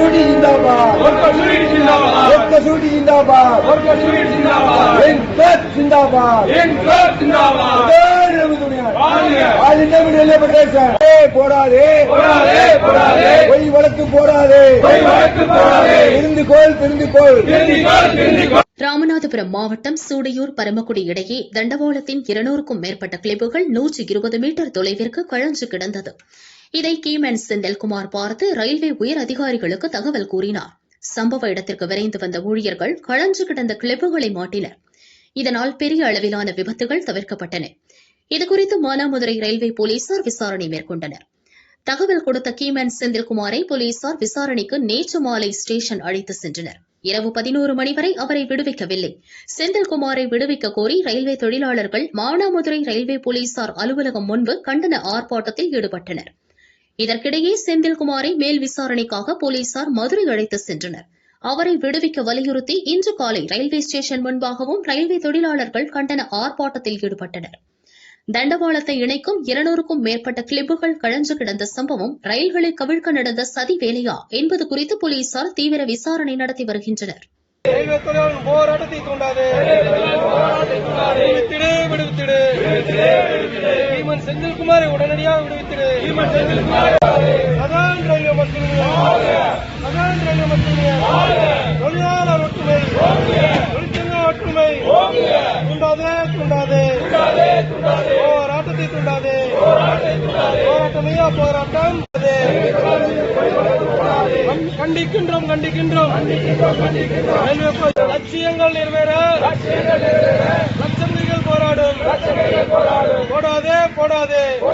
சூடி ஜிந்தாபாத் ஒக்க சூடி போடாதே. பொய் வழக்கு போடாதே. கோல் திருந்து ராமநாதபுரம் மாவட்டம் சூடையூர் பரமக்குடி இடையே தண்டவாளத்தின் இருநூறுக்கும் மேற்பட்ட கிளிப்புகள் நூற்றி இருபது மீட்டர் தொலைவிற்கு கழன்று கிடந்தது. இதை கீமன் செந்தில்குமார் பார்த்து ரயில்வே உயர் அதிகாரிகளுக்கு தகவல் கூறினார். சம்பவ இடத்திற்கு விரைந்து வந்த ஊழியர்கள் களைஞ்சு கிடந்த கிளிப்புகளை மாட்டினர். இதனால் பெரிய அளவிலான விபத்துகள் தவிர்க்கப்பட்டன. இதுகுறித்து மானாமதுரை ரயில்வே போலீசார் விசாரணை மேற்கொண்டனர். தகவல் கொடுத்த கீமன் செந்தில்குமாரை போலீசார் விசாரணைக்கு நேற்று மாலை ஸ்டேஷன் அழைத்து சென்றனர். இரவு பதினோரு மணி வரை அவரை விடுவிக்கவில்லை. செந்தில்குமாரை விடுவிக்க கோரி ரயில்வே தொழிலாளர்கள் மானாமதுரை ரயில்வே போலீசார் அலுவலகம் முன்பு கண்டன ஆர்ப்பாட்டத்தில் ஈடுபட்டனர். இதற்கிடையே செந்தில்குமாரை மேல் விசாரணைக்காக போலீசார் மதுரை அழைத்து சென்றனர். அவரை விடுவிக்க வலியுறுத்தி இன்று காலை ரயில்வே ஸ்டேஷன் முன்பாகவும் ரயில்வே தொழிலாளர்கள் கண்டன ஆர்ப்பாட்டத்தில் ஈடுபட்டனர். தண்டவாளத்தை இணைக்கும் இருநூறுக்கும் மேற்பட்ட கிளிப்புகள் கழன்று கிடந்த சம்பவம் ரயில்களை கவிழ்க்க நடந்த சதி வேலையா என்பது குறித்து போலீசார் தீவிர விசாரணை நடத்தி வருகின்றனர். போராட்டத்தை தூண்டாதே பீமன் செந்தில்குமாரை உடனடியாக அதான் ரயில்வே மக்கள் அதான் ரயில்வே மக்கள் தொழிலாளர் ஒற்றுமை. தொழிற்சங்க ஒற்றுமை. தூண்டாதே தூண்டாதே. போராட்டத்தை தூண்டாதே. போராட்டமையா போராட்டம் கண்டிக்கின்றோம் கண்டிக்கின்றோம். லட்சியங்கள் நிறைவேற. லட்சங்கள் போராடும்